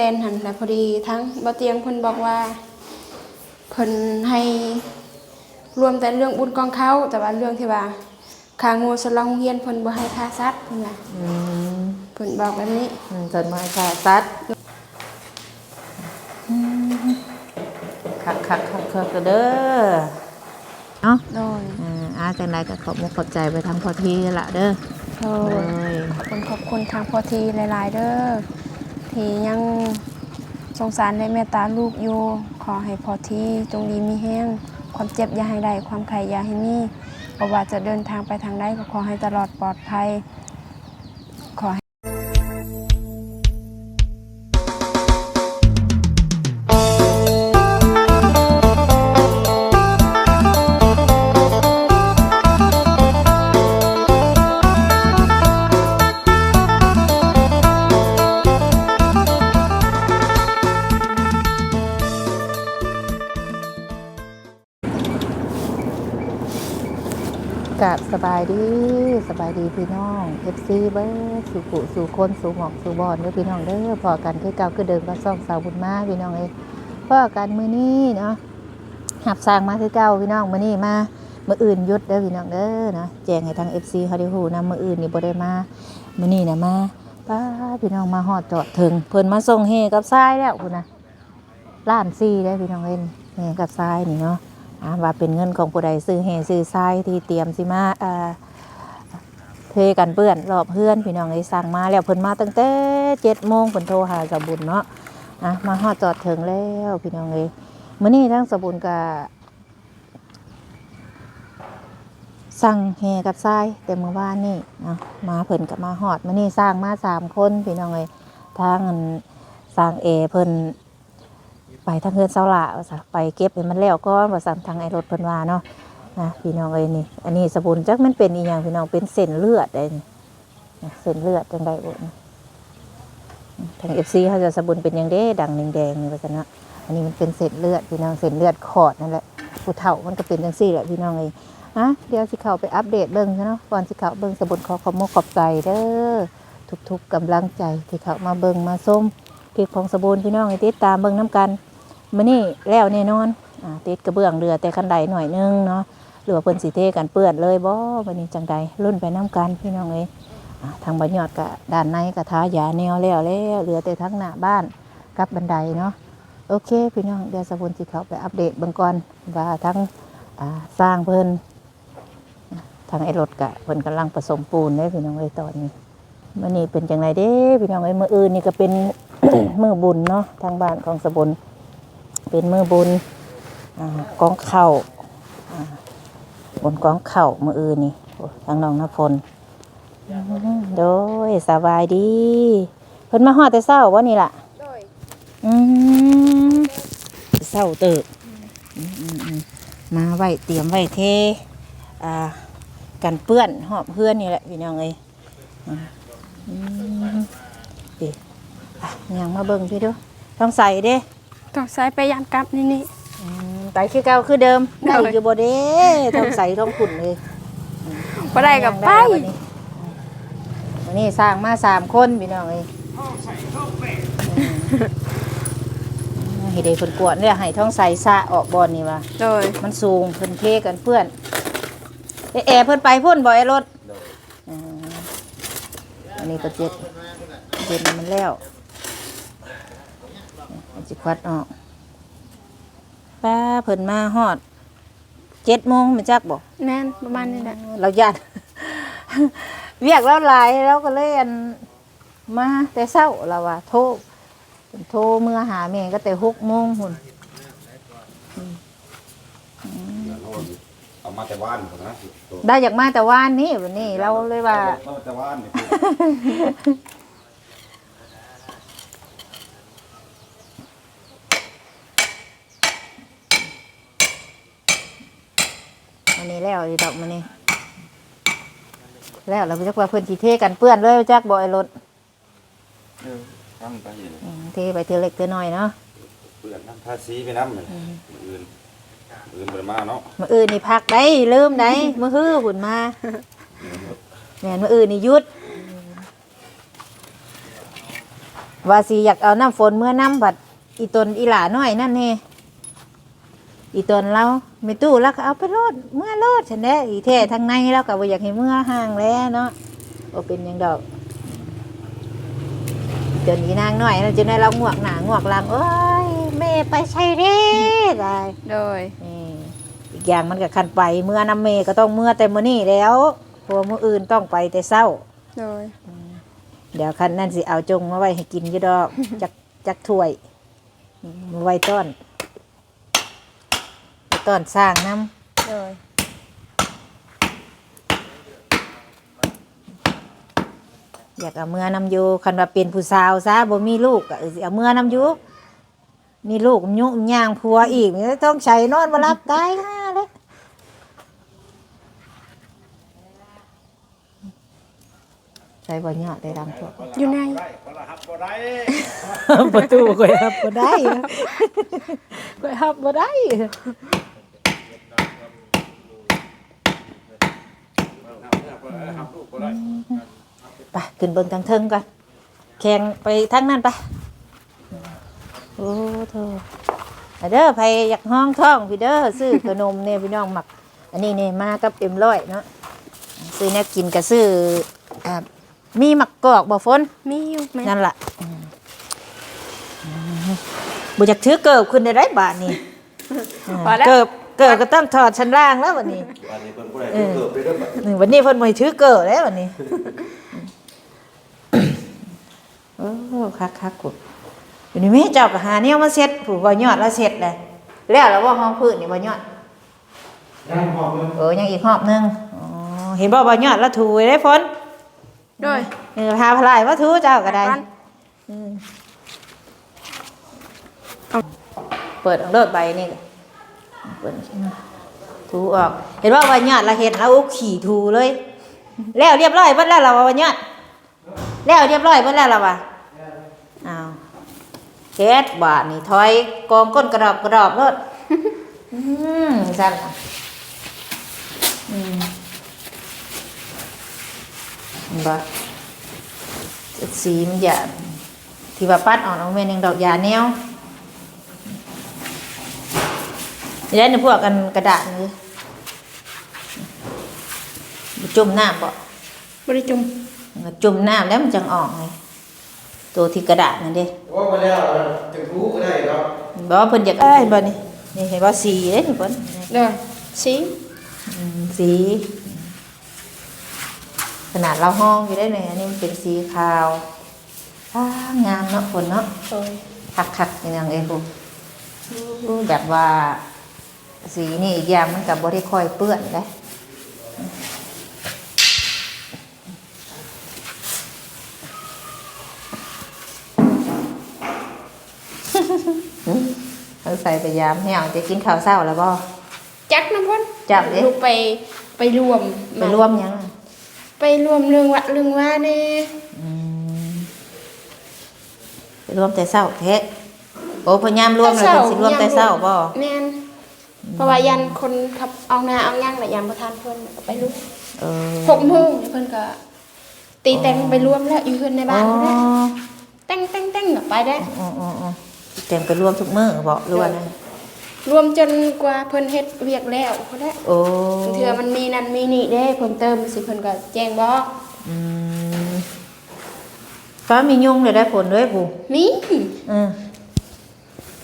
แดนหันแล้วพอดีทั้งบ่เตียงเพิ่นบอกว่าเพิ่นให้รวมแต่เรื่องบุญกองเขาแต่ว่าเรื่องที่ว่าค่างูสลองเฮียนเพิ่นบ่ให้ค่าสัตว์เพิ่นว่าอืมเพิ่นบอกแบบนี้อืมจนมาค่ะซัดอืมคักคักคักคักเด้อเนาะโดยอ่าอาจังไดก็ขอบมุกขอบใจไปทางพอทีละเด้อโดโอ้ยยขอบคุณขอบคุณทางพ่อทีหลาย ๆ เด้อ ที่ยังสงสารและเมตตาลูกอยู่ ขอให้พอทีจงดีมีแห้ง ความเจ็บอย่าให้ได้ ความไข่อย่าให้มีเพราะว่าจะเดินทางไปทางใดก็ขอให้ตลอดปลอดภัย บสบายดีสบายดีพี่น้องเอฟซีเบิร์สู่กุสู่คนสู่หมอกสู่บอลเด้อพี่น้องเด้อพอกันคือเก่าคือเดิมก็ซ่องสาวบุญมาพี่น้องเอ้พอกันมือนี้เนาะหับสร้างมาคือเก่าพี่น้องมือนี้มามืออื่นยุดเด้อพี่น้องเด้อนะแจ้งให้ทางเอฟซีเขาได้ฮู้นะมืออื่นนี่บ่ได้มามือนี้นะมาป้าพี่น้องมาฮอดจอดถึงเพิ่นมาส่งเฮกับทรายแล้วคุณนะล้านซีได้อพี่น้องเอ้ยเฮกับทรายนี่เนาะ ว่าเป็นเงินของผู้ใดซื้อแห่ซื้อทรายที่เตรียมสิมาเทกันเปื้อนรอบเพื่อนพี่น้องเลยสั่งมาแล้วเพิ่นมาตั้งแต่เจ็ดโมงเพิ่นโทรหาสบุญเนาะอะมาฮอดจอดถึงแล้วพี่น้องเลยมื้อนี้ทั้งสบุญกับสั่งแห่กับทรายแต่เมื่อวานนี่เนาะมาเพิ่นกับมาฮอดมื้อนี้สร้างมาสามคนพี่น้องเลยทางสร้างเอเพิ่น ไปทางเฮือนเสาหละว่าซะไปเก็บให้มันแล้วก่อนว่าสั่ทางไอ้รถเพิ่นว่าเนาะนะพี่น้องเอ้ยนี่ อันนี้สบุนจักมันเป็นอีหยังพี่น้องเป็นเส้นเลือดได้นี่นะเส้นเลือดจังไดบ่นี่ทาง FC เขาจะสบุนเป็นหยังเด้ดังแดงๆนี่ว่าซั่นเนาะอันนี้มันเป็นเส้นเลือดพี่น้องเส้นเลือดขอดนั่นแหละผู้เฒ่ามันก็เป็นจังซี่แหละพี่น้องเอ้ยอะเดี๋ยวสิเข้าไปอัปเดตเบิ่งซะเนาะก่อนสิเข้าเบิ่งสบุนขอขอบคุณขอบใจเด้อทุกๆกำลังใจที่เขามาเบิ่งมาส้มคลิปของสบุนพี่น้องให้ติดตามเบิ่งนํกัน มื่อนี้แล้วแน่นอนอติดกระเบื้องเรือแต่คันใดหน่อยนึงเนาะหรือว่าเพิ่นสิเทกันเปื้อนเลยบ่วันนี้จังใดรุ่นไปน้กันพี่น้องเอ้ยทางบันยอดกะด้านในกะทายาแนวแล้วแล้วเหลือแต่ทั้งหน้าบ้านกับบันไดเนาะโอเค พี่น้องเดี๋ยวสบุนสิเขาไปอัปเดตเบื้องก่อนว่าทั้งสร้างเพิ่นทางไอ้รถกะเพิ่นกำลังผสมปูนเด้พี่น้องเอ้ยตอนนี้มื่อนี้เป็นจังไรเด้พี่น้องเอ้ยมื้ออื่นนี่ก็เป็น มือบุญเนาะทางบ้านของสบุน เป็นมือบุญอ่ากองเข่าอ่าบนกองเข่ามืออื่นนี่โอ้ทางน้องน้ำฝนอืมโดยสบายดีเพิ่นมาฮอดแต่เศร้าว่านี่ล่ะโดยอืมเศร้าเติบอืมอืมอืมมาไว้เตรียมไว้เทอ่ากันเปื้อนหอบเพื่อนนี่แหละพี่น้องเอ้ยอ่าอืมดิอะยังมาเบิ่งพี่ดูต้องใส่เด้ ต้องใช้ไปยามกลับนี่นี่ อืมไปคือเก่าคือเดิมได้ ได้อยู่บ่เด้ท้องใสท้องขุ่นเลยบ่ได้กับไป วันนี้วันนี้สร้างมาสามคนพี่น้องเอ้ยอืมให้ได้เพิ่นกวดเนี่ยให้ท้องใสสะออกบอนนี่ว่าโดย มันสูงเพิ่นเทกันเพื่อนเอ๊ะแอร์เพิ่นไปพ่นบ่ไอ้รถอืมอันนี้ก็เจ็ดเจ็ดมันแล้วมันสิค วัดออกป้าเพิ่นมาฮอดเจ็ดโมงมาจักบอกแม่นประมาณนี้แหละเราญาติเรียกแล้วหลายแล้วก็เลยอันมาแต่เช้าเราว่าโทรโทรเมื่อหาแม่ก็แต่หกโมงหุ่นเอามาแต่ว่านผมนะตัวได้จากมาแต่ว่านนี้วันนี้เราเลยว่าเอามาแต่ว่าน นี่วันนี้แล้วอีดอกมันนี่แล้วเราไปจักว่าเพิ่นสิเทกันเปื้อนเลยจักบ่ไอ้รถเออทำไปเห็นอืมเทไปเทือเล็กเทือน้อยเนาะเปลือกน้ำทาสีไปน้ำเลยอื่นอื่นไปมาเนาะมื้ออื่นนี่พักได้ลืมได้มื้อฮื้อหุ่นมาแม่นมื้ออื่นนี่หยุดว่าสิอยากเอาน้ำฝนเมื่อน้ำบัดอีตนอีหลาน้อยนั่นแน่ อีตนเราไม่ตู้แล้วก็เอาไปโลดเมื่อโลดฉันแน่อีแท้ทางในแล้วก็บ่อยากให้เมื่อห่างแล้วเนาะบ่เป็นหยังดอกจนอีนางน้อยแล้วจนได้เรางวกหน้างวกหลังโอ้ยแม่ไปใช่เด้ได้โดยนี่อีกอย่างมันก็คันไปเมื่อน้ำเมก็ต้องเมื่อแต่มื้อนี้แล้วเพราะว่ามื้ออื่นต้องไปแต่เช้าโดยเดี๋ยวคันนั่นสิเอาจงมาไว้ให้กินอยู่ดอกจักจักถ้วยมาไว้ต้อนไว้ ต้อนสร้างน้โดยำอยากเอาเมื่อน้ำอยู่คันว่าเป็นผู้สาวซะบ่มีลูกก็เออสิเอาเมื่อน้ำอยู่มีลูกยุ่งย่างผัวอีกนี่ต้องใช้นอนมารับตายห่าเลยใช้บ่ยอดได้ดังทั่วอยู่ใน ประตูก็ฮับบ่ได้ ก็ฮับบ่ได้ ไปขึ้นเบิ่งทางเทิงก่อนแข่งไปทางนั้นไปโอ้โธ่อะเด้อไผอยากห้องท้องพี่เด้อซื้อขนมเนี่ยพี่น้องหมัก อันนี้เนี่ยมากับเอ็มร้อยเนาะซื้อแนวกินก็ซื้ออ่ามีหมักกอกบ่ฝนมีอยู่แม่นั่นล่ะบุจักถือเกิบขึ้นได้ไรบาทนี่ พอแล้ว เกิบ เกิบก็ต้องถอดชั้นล่างแล้ววันนี้วันนี้เพิ่นผู้ใดเพิ่นเกิดไปเด้อบัดอืมวันนี้เพิ่นไม่ถือเกิบแล้ววันนี้โอ้คักคักกุดอยู่นี่แม่เจ้าก็หาเนี่ยมาเซ็ตผู้บ่ยอดแล้วเสร็จเลยแล้วแล้วว่าห้องพื้นนี่บ่ยอดยังพอเพิ่นเออยังอีกหอบหนึงอ๋อเห็นบ่บ่ยอดแล้วถูไว้ได้ฝนโดยเออพาพลายมาถูเจ้าก็ได้ปันอืมเปิดเอาเลิศใบนี่ก็เปิด ถูออก เห็นว่าวันยอดเราเห็นแล้วขี่ถูเลย แล้วเรียบร้อยเบิดแล้วเราวันยอดแล้วเรียบร้อยเบิดแล้วเราว่ะอ้าวเฮ็ดบาทนี่ถอยกองก้นกระดอบกระดอบรถอืมสั่นอืมบ่สีมันอย่าที่ว่าปัดออกเอาเมนยังดอกยาแนว เดี๋ยวในพวกกันกระดาษนี่จุ่มน้ำบ่บริจุมจุ่มน้ำแล้วมันจังออกไงตัวที่กระดาษนั่นเด้ว่ามาแล้วจะรู้ก็ได้เนาะบอกว่าเพิ่นอยากเอ้ยบ่นี่นี่เห็นว่าสีเด้นี่เพิ่นโดยสีอืมสีขนาดเราห้องอยู่ได้เลยอันนี้มันเป็นสีขาวอ่างามเนาะคนเนาะโดยคักๆอย่างเอ้ยพวกแบบว่า สีนี่อีกอย่างมันกับบ่ได้ค่อยเปื้อนเลยเขาใส่ไปยามแห้วจะกินข้าวเช้าแล้วบ่จักน้ำพ่นจับดิลูกไปไปรวมไปร่วมยัง ไปรวมเรื่องวะเรื่องว่าแน่อืมไปร่วมแต่เช้าแท้โอ้พยายามร่วมแล้วถึงสิร่วมแต่เช้าบ่แม่น เพราะว่ายันคนขับเอาหน้าเอาย่างแหละยันประทานเพิ่นก็ไปรวมเออหกโมงเพิ่นก็ตีแต่งไปรวมแล้วอยู่เพิ่นในบ้านอ๋อเพิ่นนะแต่งแต่งแต่งก็ไปได้อ๋ออ๋ออ๋อเต็มไปร่วมทุกมื้อบ่หรือว่าไงรวมจนกว่าเพิ่นเฮ็ดเวียกแล้วเพิ่นได้โอ้เทื่อมันมีนั่นมีนี่เด้เพิ่มเติมสิเพิ่นก็แจ้งบอกอืมฟ้ามียุงเลยได้ผลด้วยผู้มีเออ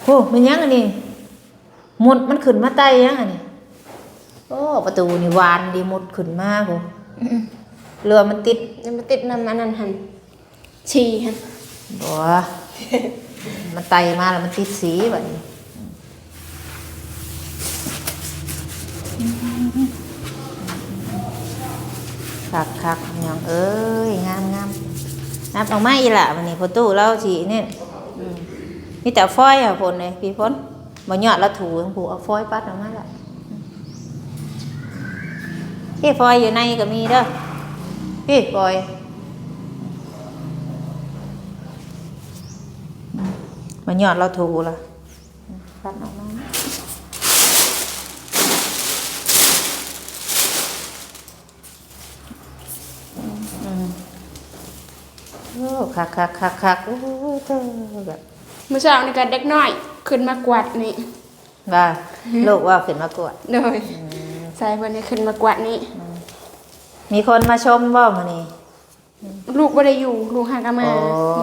ผู้มันยังอันนี้ห มดมันขึ้นมาไตยังอันนี้โอ้ประตูนี่วานดีหมดขึ้นมาผู้เรือมันติดยังมาติดน้ำอันนั้นหั่นฉี่หั่นบ่มันไตมาแล้วมันติดสีแบบนี้คักคักๆยังเอ้ยงามงามนับเอาไม้อีหละวันนี้พอตู้เราสีเนี่ยอืมมีแต่ฟอยอะฝนเลยพี่ฝน บ่ยอดแล้วถูของผูเอาฟอยปัดออกมาละพี่ฟอยอยู่ในก็มีเด้อพี่ฟอยมันยอดเราถูละปัดออกมาอืมโอ้คักคักคักคักโอ้เธอแบบ มื่อเช้านี่ก็เด็กน้อย ขึ้นมากวาดนี่ว่าลูกว่าขึ้นมากวดเลยใส่เพิ่นนี่ขึ้นมากวาดนี่มีคนมาชมบ่มื้อนี้ ลูกบ่ได้อยู่ลูกหากนมาอ๋อ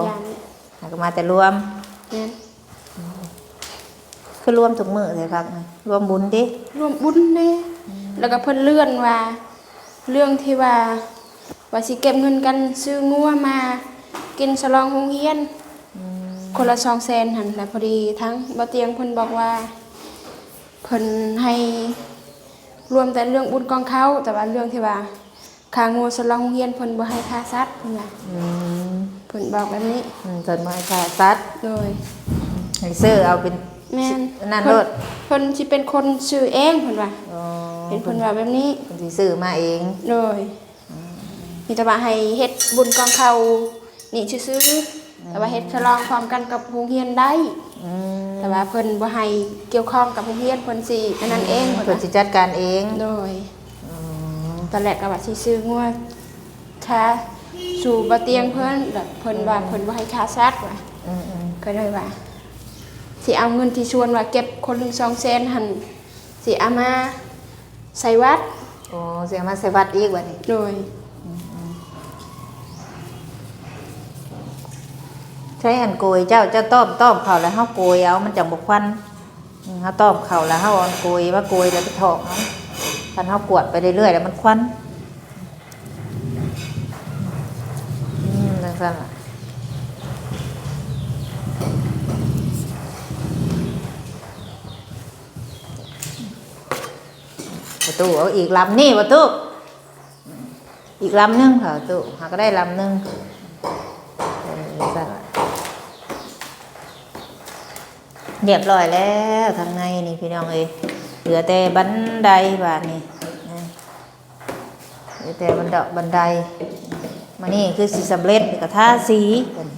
อย่างนี้หากมาแต่รวมเนี่ยคือรวมทุกมื้อเลยครับนี่รวมบุญดิรวมบุญแน่แล้วก็เพิ่นเลื่อนว่า เรื่องที่ว่าว่าสิเก็บเงินกันซื้องัวมา กินฉลองโรงเรียน คนละ2แสนหั่นแหละพอดีทั้งบ่เตียงเพิ่นบอกว่าเพิ่นให้รวมแต่เรื่องบุญกองเขาแต่ว่าเรื่องที่ว่าค่างัวฉลองโรงเรียนเพิ่นบ่ให้ค่าสัตว์เพิ่นว่าอืมเพิ่นบอกแบบนี้อืมจนมาค่ะซัดโดย ให้ซื้อเอาเป็นแม่นนั่นเพิ่โลดเพิ่นสิเป็นคนซื้อเองเพิ่นว่าอ๋อเห็นเพิ่นว่าแบบนี้เพิ่นสิซื้อมาเองโดยมีแต่ว่าให้เฮ็ดบุญกองเขานี่ซื่อๆ แต่ว่าเฮ็ดฉลองพร้อมกันกับโรงเรียนได้ อืมแต่ว่าเพิ่นบ่ให้เกี่ยวข้องกับโรงเรียนเพิ่นสิอันนั้นเองเพิ่นเพิ่นว่าสิจัดการเองโดยตอนแรกก็ว่าสิซื้องัวค่าสู่บ่เตียงเพิ่นแบบเพิ่นว่าเพิ่นบ่ให้ค่าซัดว่าอืมอืมก็เลยว่าสิเอาเงินที่ชวนว่าเก็บคนหนึ่งสองแสนหันสิเอามาใส่วัดโอ้เสียมาใส่วัดอีกบัดนี้โดย ใช้อันโกยเจ้าเจ้าต้อมต้อมเขาแล้วเฮาโกยเอามันจังบ่ควันเฮาต้อมเขาแล้วเฮาเอาโกยว่าโกยแล้วไปถอกเอาคันเฮากวดไปเรื่อยๆแล้วมันควันอืมจังซั่นล่ะประตูเอาอีกลำนี่ประตูอีกลำหนึงค่ะประตูหาก็ได้ลำหนึงเออจังซั่นล่ะ เรียบร้อยแล้วทางในนี่พี่น้องเอ้ยเหลือแต่บันไดบาดนี่เหลือแต่บันดอกบันไดมานี่คือสีสำเร็จกับท่าสีกัน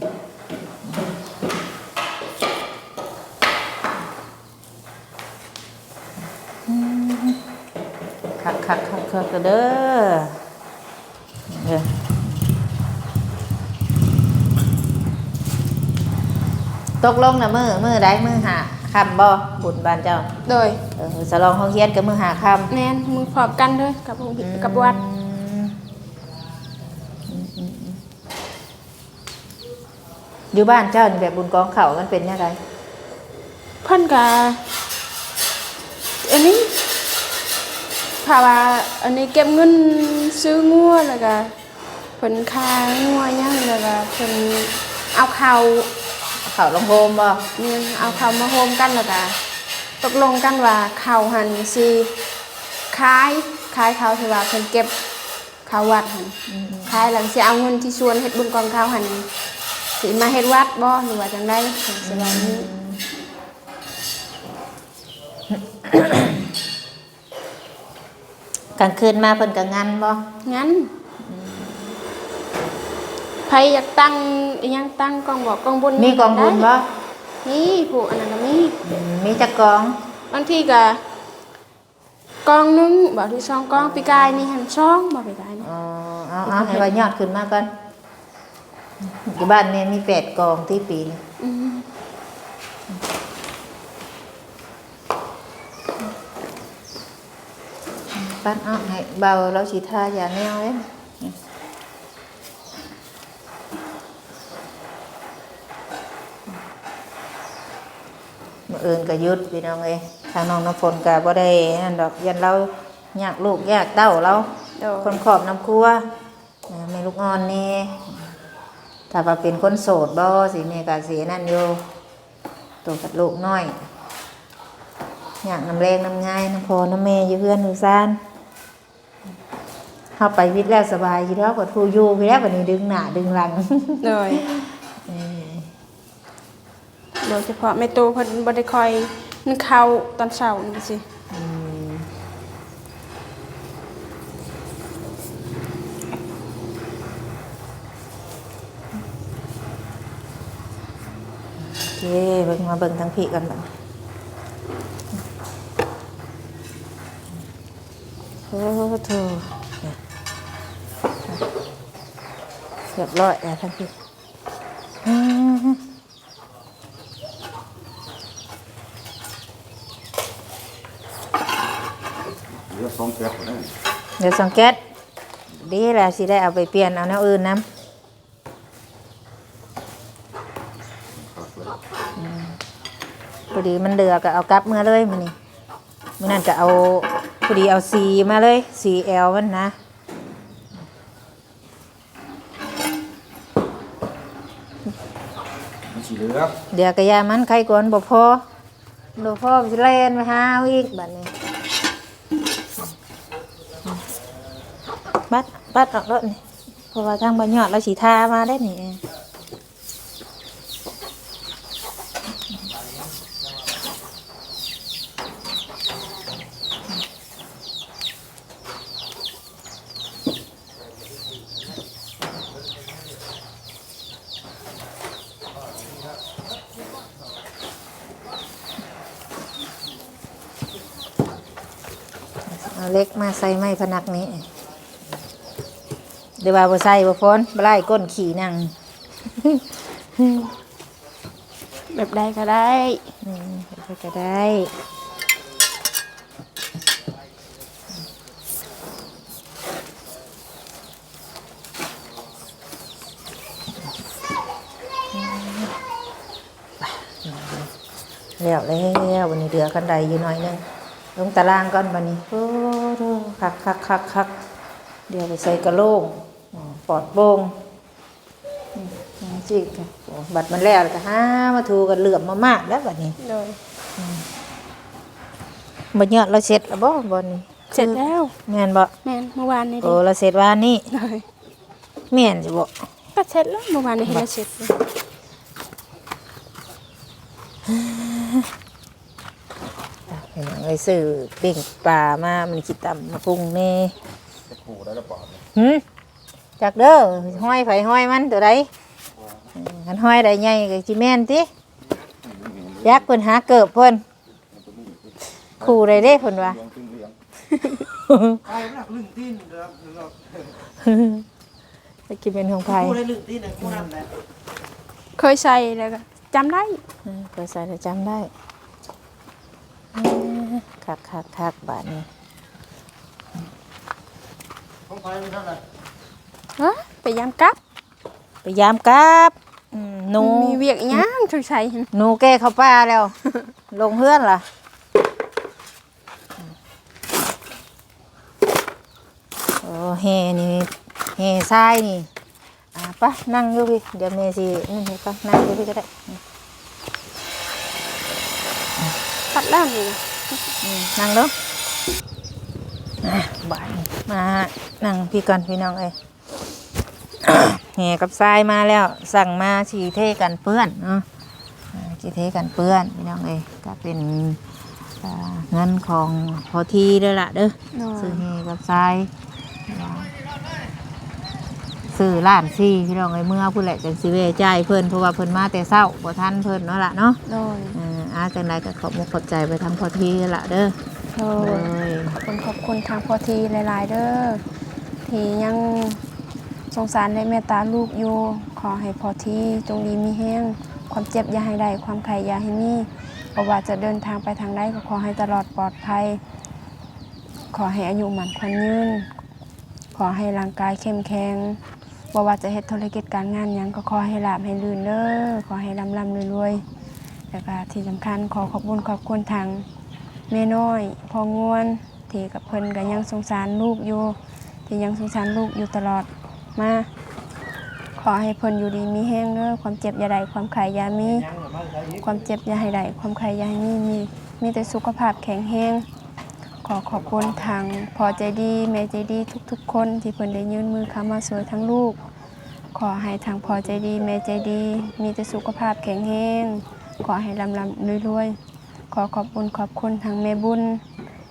คักคักคักคักเด้อเด้อ ตกลงนะมือมือได้มือหาคำบ่บุญบานเจ้าโดยเออสลองห้องเฮียนกับมือหาคำแม่นมือพร้อมกันเลยกับโรงเรียนกับวัดอยู่บ้านเจ้านี่แบบบุญกองเขามันเป็นยังไงเพิ่นก็อันนี้ถ้าว่าอันนี้เก็บเงินซื้องัวแล้วก็เพิ่นค่างัวหยังแล้วก็เพิ่นเอาข้าว เขาลงโฮมบ่เนี่ยเอาข้าวมาโฮมกันแล้วก็ตกลงกันว่าข้าวหันสิขายขายข้าวที่ว่าเพิ่นเก็บข้าววัดหันขายหลังสิเอาเงินที่ชวนเฮ็ดบุญกองข้าวหันสิมาเฮ็ดวัดบ่หรือว่าจังได๋เพิ่นสิว่าอย่างนี้กลางคืนมาเพิ่นกับงานบ่งั้นใค รอยากตั้งอิหยังตั้งกองบอกกองบุญมีกองบุญบ่นี่ผู้อันนั้นก็มีอืมมีจักกองบางทีก็กองหนึงบอกที่สองกองปีกายนี่หันสองบ่ปีกายนี่ อ๋อเอาเอาให้ว่ายอดขึ้นมาก่อนอยู่บ้านเนี่ยมีแปดกองที่ปีนี่อืมปั้นเอาให้เบาแล้วสิทาอย่าแนวเด้มื่ ออื่นก็หยุดพี่น้องเอ้ยทางน้องน้ำฝนก็บ่ได้นั่นดอกยันเราอยากลูกอยากเต้าเราโดยคนขอบน้ำครัวเอ่อแม่ลูกอ่อนนี่ถ้าว่าเป็นคนโสดบ่สิแม่ก็สินั่นอยู่ตัวกับลูกน้อย อยากน้ำแรงน้ำง่ายน้ำพอน้ำแม่อยู่เพื่อนอยู่ซ่านเข้าไปวิทย์แล้วสบายอยู่แล้วกว่าทูอยู่ไปแล้ววันนี้ดึงหน้าดึงหลัง โดย โดยเฉพาะแม่โตเพิ่นบ่ได้คอยนึ่งข้าวตอนเช้านี่สิโอเคเบิ่งมาเบิ่งทั้งพี่กันบัดโอ้โถเนี่ยเรียบร้อยแล้วทั้งพี่ เหลือสองแก๊สคนนั้นเดี๋ยวสังเกตดีแหละสิได้เอาไปเปลี่ยนเอาแนวอื่นนํครับเลยพอดีมันเดือก็เอากลับเมื่อเลยมันนี่มันนั่นก็เอาพอดีเอาสีมาเลยสีแอลมันนะมันสีเหลืองเดี๋ยวกระยามันใครก่อนบ่พอบ่พอสิเล่นไปหาเอาอีกบัดนี้ บัดออกรถนี่เพราะว่าทางบ้านยอดเราสีทามาได้นี่เอาเล็กมาใส่ไม้พนักนี้ เดี๋ยวว่าบ่ใส่บ่พ้นบ่ไล่ก้นขี่นั่งแบบใดก็ได้อืมไปก็ได้แล้วแล้ววันนี้เดือกันใดอยู่หน่อยหนึงลงตารางก่อนวันนี้โอ้โหคักคักคักคักเดี๋ยวไปใส่กระโหลงอืม ปลอดโปร่งอืมอืมจิกโอ้บัดมันแล้วแล้วก็หามาถูกันเหลื่อมมามากแล้วบัดนี้โดยบ่เยอะเราเสร็จแล้วบ่บ่นี่เสร็จแล้วแม่นบ่แม่นเมื่อวานนี้ดิโอ้เราเสร็จวานนี้โดยแม่นสิบ่ก็เสร็จแล้วเมื่อวานนี้เห็นแล้วเสร็จเลยเห็นไอ้ซื้อปิ้งปลามามันคิดตำมาปรุงแน่จะขู่ได้หรือเปล่าเนี่ยหึ จักเด้อห้อยไผห้อยมันตัวใดเออคันห้อยได้ใหญ่ก็สิแม่นติยักษ์เพิ่นหาเกิบเพิ่นขู่ได้เด้เพิ่นว่าเหลืองตึงเหลืองไอ้พวกลึงตีนเด้อเด้อจะกินเป็นของไผกูได้ลึงตีนน่ะกูนั่นแหละเคยใส่แล้วก็จำได้เออเพิ่นใส่แล้วจำได้เออคักคักคักบาดนี้ของไฟมันเท่าไหร่ ฮะไปยามกลับไปยามกลับอืมหนูมีเวียกอีหยังช่วยใส่หั่นหนูแก้เข้าป่าแล้ว ลงเพื่อนล่ะโอ้เฮนี่เฮทรายนี่อ่าปะนั่งอยู่พี่เดี๋ยวเมสินี่ให้ปะนั่งอยู่พี่ก็ได้ตัดแล้วนี่นะอืมนั่งเด้ออะบายมานั่งพี่ก่อนพี่น้องเอ้ย เฮกับทรายมาแล้ว สั่งมาสีเทกันเปื้อนเนาะอ่าจีเทกันเปื้อนพี่น้องเอ้ยก็เป็นอ่าเงินของพอทีเด้อล่ะเด้อโดยซื้อเฮกับทรายซื้อล้านซี่พี่น้องเอ้ยเมื่อผู้แหละจังสิเวจ่ายเพิ่นเพราะว่าเพิ่นมาแต่เช้าบ่ทันเพิ่นเนาะล่ะเนาะโดยอ่าอาจังไดก็ขอบมุกขอบใจไปทางพอทีเด้อล่ะเด้อโดเอ้ยยขอบคุณขอบคุณทางพอทีหลาย ๆ เด้อที่ยัง สงสารและเมตตาลูกอยู่ ขอให้พอที่จงดีมีแห้ง ความเจ็บอย่าให้ได้ ความไข่อย่าให้มีเพราะว่าจะเดินทางไปทางใดก็ขอให้ตลอดปลอดภัย ขอให้อายุหมันควันยืน ขอให้ร่างกายเข้มแข็งบ่ว่าจะเฮ็ดธุรกิจการงานยังก็ขอให้ลาบให้ลื่นเด้อขอให้รำรำรวยๆแล้วก็ที่สำคัญขอขอบคุณขอบคุณทางแม่น้อยพองวนที่กับเพิ่นก็ยังสงสารลูกอยู่ ที่ยังสงสารลูกอยู่ตลอด มา ขอให้เพิ่นอยู่ดีมีแห้งเด้อความเจ็บอย่าได้ความไข่อย่ามียังมาใช้อีกความเจ็บอย่าให้ได้ความไข่อย่าให้มีมีมีแต่สุขภาพแข็งแรงขอขอบคุณทางพอใจดีแม่ใจดีทุกๆ คนที่เพิ่นได้ยื่นมือเข้ามาช่วยทั้งลูก ขอให้ทางพอใจดีแม่ใจดี มีแต่สุขภาพแข็งแรงขอให้ลำลำรวยๆ ขอขอบคุณขอบคุณทางแม่บุญ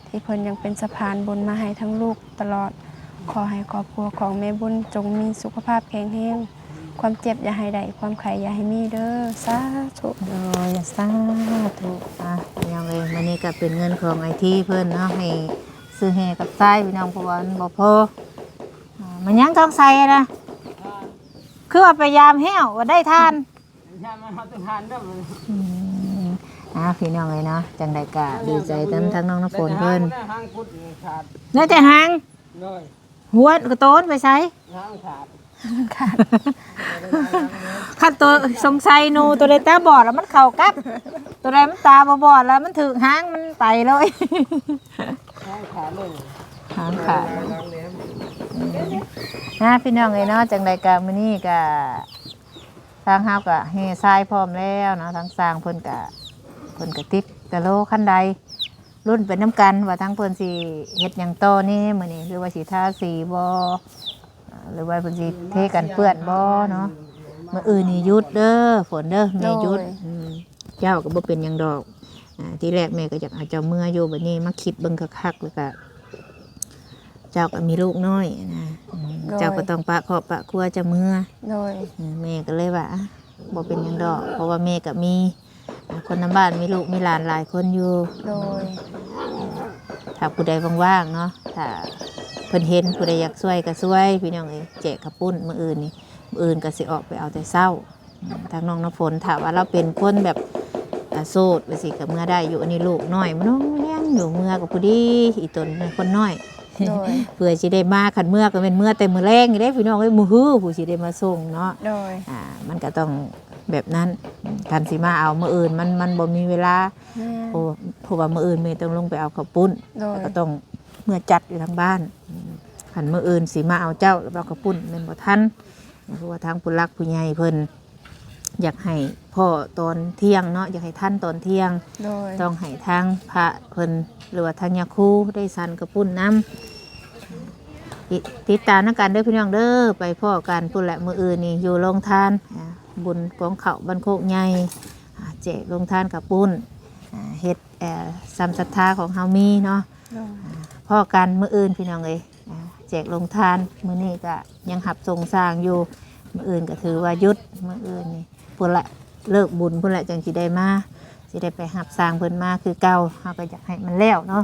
ที่เพิ่นยังเป็นสะพานบุญมาให้ทั้งลูกตลอด ขอให้ครอบครัวของแม่บุญจงมีสุขภาพแข็งแรงความเจ็บอย่าให้ได้ความไข่อย่าให้มีเด้อสาธุโดยสาธุอะพี่น้องเอ้ยมันนี่ก็เป็นเงินของไอทีเพิ่นเนาะให้ซื้อเฮกับทรายพี่น้องเพราะว่ามันบ่พออ่ามันยังต้องใส่นะคือว่าไปยามแห้วว่าได้ทาน ยามมาเอาตัวทานเด้อมันอืมอ่าพี่น้องเลยเนาะจังใดกะดีใจทั้งทั้งน้องน้ำฝนเพิ่นหางพุดขาดน่าจะหางน้อย หัวกระโตนไปใช้หางขาดขันตัวสงสัยหนูตัวใดตาบอดแล้วมันเข่ากับ ตัวใดมันตาบ่บอดแล้วมันถึงหางมันไปเลยหางขาดเลยหางขาดหางแหลมนะพี่น้องเอ้ยเนาะจังใดกะมื้อนี้กะทางเฮากะเฮทรายพร้อมแล้วเนาะทางสร้างเพิ่นกะเพิ่นกะติดกะโลคันใด รุ่นเป็นน้ำกันว่าทั้งเพิ่นสิเฮ็ดหยังต่อนี่มื้อนี้หรือว่าสิทาสีบ่อ่าหรือว่าเพิ่นสิเทกันเปื้อนบ่เนาะมื้ออื่นนี่หยุดเด้อฝนเด้อแม่หยุดอืมเจ้าก็บ่เป็นหยังดอกอ่าที่แรกแม่ก็อยากเอาเจ้าเมื่ออยู่บัดนี้มาคิดเบิ่งคักๆแล้วก็เจ้าก็มีลูกน้อยนะอืมเจ้าก็ต้องปะครอบปะครัวเจะเมื่อโดยอืมแม่ก็เลยว่าอะบ่เป็นหยังดอก เพราะว่าแม่ก็มีอ่า คนในบ้านมีลูกมีหลานหลายคนอยู่ โดย ถ้าผู้ใดว่างๆเนาะถ้าเพิ่นเห็นผู้ใดอยากช่วยก็ช่วย พี่น้องเอ้ยแจกข้าวปุ้นมื้ออื่นนี่มื้ออื่นก็สิออกไปเอาแต่เช้าอืมทางน้องน้ำฝนถ้าว่าเราเป็นคนแบบอ่าโสดไปสิกับเมื่อได้อยู่อันนี้ลูกน้อยมันน้องเลี้ยงอยู่เมื่อกับผู้ดีอีตนเป็นคนน้อย โดย เพื่อสิได้มาคันเมื่อก็เป็นเมื่อแต่มื้อแรงนี่เด้พี่น้องเอ้ยมื้อฮื้อผู้สิได้มาส่งเนาะ โดย อ่ามันก็ต้อง แบบนั้นการสิมาเอามื้ออื่นมันมันบ่มีเวลาแม่เพราะเพราะว่ามื้ออื่นแม่ต้องลงไปเอาข้าวปุ้นโดยก็ต้องเมื่อจัดอยู่ทางบ้านหันเมื่ออื่นสีมาเอาเจ้าแล้วเราก็ปุ่นเป็นบ่ทันเพราะว่าทางผู้รักผู้ใหญ่เพิ่นอยากให้พ่อตอนเที่ยงเนาะอยากให้ท่านตอนเที่ยง โดย ต้องให้ทางพระเพิ่นหรือว่าทางยาคูได้สันกระปุ่นน้ำติติดตามนักการเด้อพี่น้องเด้อไปพ่อกันพุ่นแหละมืออื่นนี่อยู่โรงทานอ่า บุญกองเขาบันโคกใหญ่อ่าแจกโรงทานกับปุ้นเฮ็ดเอ่อซ้ำศรัทธาของเฮามีเนาะพ่อกันมืออื่นพี่น้องเอ้ยแจกลงทานมือนี้ก็ยังหับทรงสร้างอยู่มืออื่นก็ถือว่ายุดมืออื่นนี่พุ่นละเลิกบุญพุ่นละจังสิได้มาสิได้ไปหับสร้างเพิ่นมาคือเก่าเฮาก็อยากให้มันแล้วเนาะ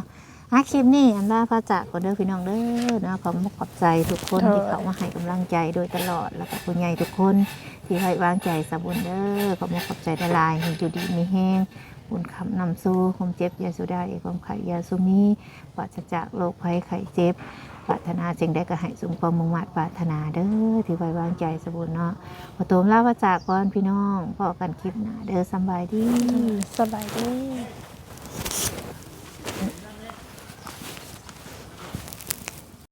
อาคลิปนี้อันลาพระจากก็เด้อพี่น้องเด้อเนาะขอมขอบใจทุกคนที่เขามาให้กำลังใจโดยตลอดแล้วก็ผู้ใหญ่ทุกคนที่ให้วางใจสะบุญเด้อขอมขอบใจละลายให้อยู่ดีมีแห้งบุญคำนำสู้ความเจ็บอยาสุดาเอกความไข่ยาสุมีปราศจากโรคภัยไข้เจ็บปรารถนาสิ่งใดก็ให้สมความมุ่งมั่นปรารถนาเด้อที่ไว้วางใจสบุญเนาะขอโตมลาพระจากก่อนพี่น้องพอกันคลิปหน้าเด้อสำบายดีสบายดี